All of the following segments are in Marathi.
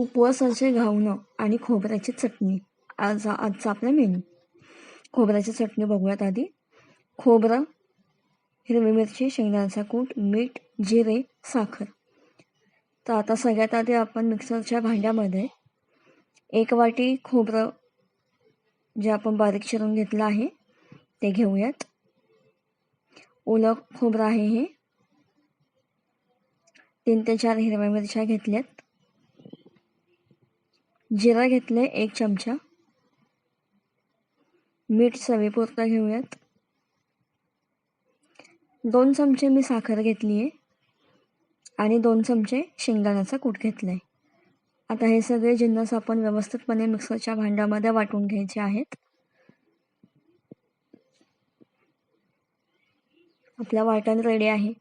उपवासाचे घावणं आणि खोबऱ्याची चटणी. आज आजचा आपला मेनू. खोबऱ्याची चटणी बघूयात आधी. खोबरं हिरवी मिरची शेंगदाण्याचा कूट मीठ जिरे साखर. तर आता सगळ्यात आधी आपण मिक्सरच्या भांड्यामध्ये एक वाटी खोबरं जे आपण बारीक चिरून घेतलं आहे ते घेऊयात. ओलं खोबरं आहे हे. तीन ते चार हिरव्या मिरच्या घेतल्यात. जिरा घेतले एक चमचा. मीठ चवीपुरतं घेऊयात. दोन चमचे मी साखर घेतली आहे आणि दोन चमचे शेंगदाण्याचा कूट घेतला आहे आता हे सगळे जिन्नस आपण व्यवस्थितपणे मिक्सरच्या भांड्यामध्ये वाटून घ्यायचे आहेत. आपल्या वाटण रेडी आहे.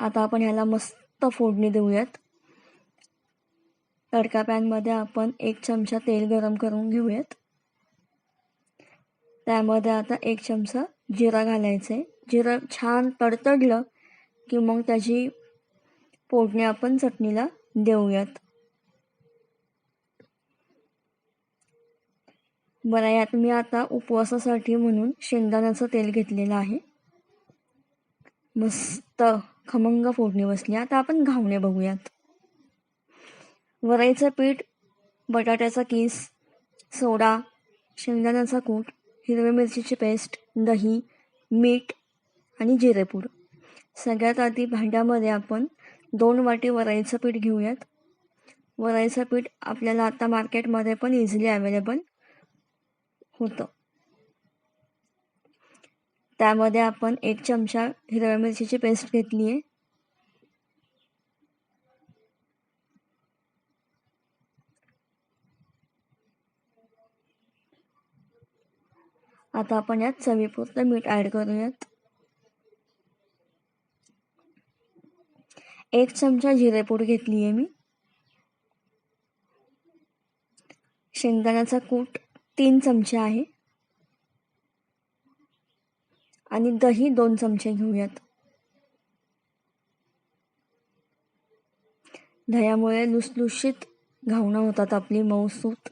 आता आपण ह्याला मस्त फोडणी देऊयात. तडका पॅनमध्ये आपण एक चमचा तेल गरम करून घेऊयात. त्यामध्ये आता एक चमचा जिरा घालायचं. आहे जिरं छान तडतडलं की मग त्याची फोडणी आपण चटणीला देऊयात. बरं यात मी आता उपवासासाठी म्हणून शेंगदाण्याचं तेल घेतलेलं आहे. मस्त खमंग फोडणी बसली. आता आपण घावणे बघूयात. वराईचं पीठ बटाट्याचा किस सोडा शेंगदाण्याचा कूट हिरव्या मिरचीची पेस्ट दही मीठ आणि जिरेपूड. सगळ्यात आधी भांड्यामध्ये आपण दोन वाटी वराईचं पीठ घेऊयात. वराईचं पीठ आपल्याला आता मार्केटमध्ये पण इझिली अवेलेबल होतं. त्यामध्ये आपण एक चमचा हिरव्या मिरचीची पेस्ट घेतली आहे आता आपण यात चवीपुरतं मीठ ॲड करूयात. एक चमचा जिरेपूड घेतली आहे मी. शेंगदाण्याचा कूट तीन चमचे आहे. आणि दही दोन चमचे घेऊयात. दह्यामुळे लुसलुशीत घावणं होतात आपली मऊसूत.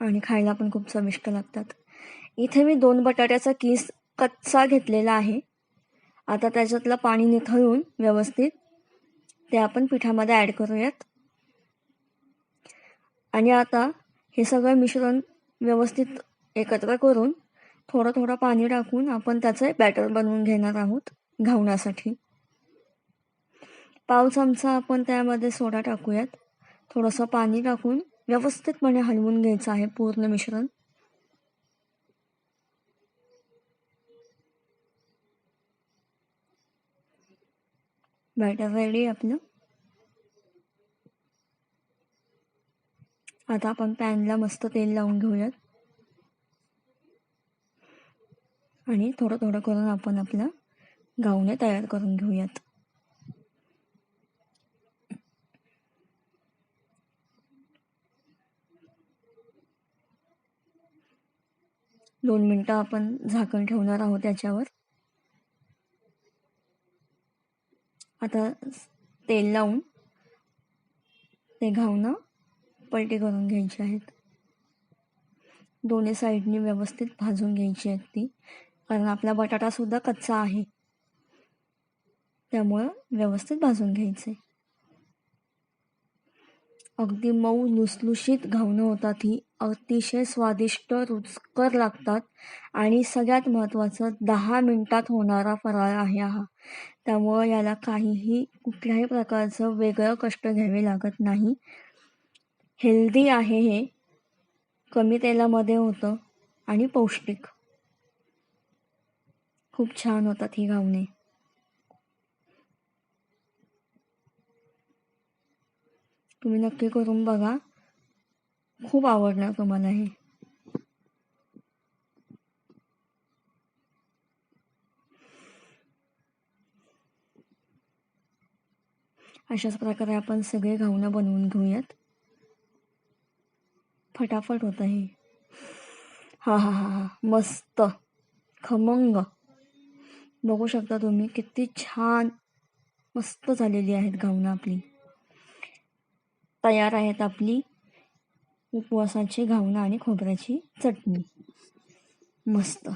आणि खायला पण खूप चविष्ट लागतात. इथे मी दोन बटाट्याचा किस कच्चा घेतलेला आहे. आता त्याच्यातलं पाणी निथळून व्यवस्थित ते आपण पिठामध्ये ॲड करूयात. आणि आता हे सगळं मिश्रण व्यवस्थित एकत्र करून थोडं थोडं पाणी टाकून आपण त्याचं बॅटर बनवून घेणार आहोत घावण्यासाठी. पाव चमचा आपण त्यामध्ये सोडा टाकूयात. थोडंसं पाणी टाकून व्यवस्थितपणे हलवून घ्यायचं आहे पूर्ण मिश्रण. बॅटर रेडी आपलं. आता आपण पॅनला मस्त तेल लावून घेऊयात. आणि थोडं थोडं करून आपण आपलं गावणे तयार करून घेऊयात. दोन मिनटं आपण झाकण ठेवणार आहोत त्याच्यावर. आता तेल लावून ते घावणं पलटी करून घ्यायची आहेत. दोन्ही साईडनी व्यवस्थित भाजून घ्यायची आहेत ती. कारण आपला बटाटासुद्धा कच्चा आहे. त्यामुळं व्यवस्थित भाजून घ्यायचे. अगदी मऊ लुसलुशीत घावणं होतात ही. अतिशय स्वादिष्ट रुचकर लागतात. आणि सगळ्यात महत्त्वाचं दहा मिनटात होणारा फराळ आहे हा. त्यामुळं याला काहीही कुठल्याही प्रकारचं वेगळं कष्ट घ्यावे लागत नाही. हेल्दी आहे हे. कमी तेलामध्ये होतं. आणि पौष्टिक. खूप छान होतात ही घावणे. तुम्ही नक्की करून बघा. खूप आवडणार तुम्हाला हे अशाच प्रकारे आपण सगळे घावणं बनवून घेऊयात. फटाफट होतं हे हा हा हा हा. मस्त. खमंग. बघू शकता तुम्ही किती छान मस्त झालेली आहेत घावणं आपली. तयार आहेत आपली उपवासाची घावणं आणि खोबऱ्याची चटणी. मस्त.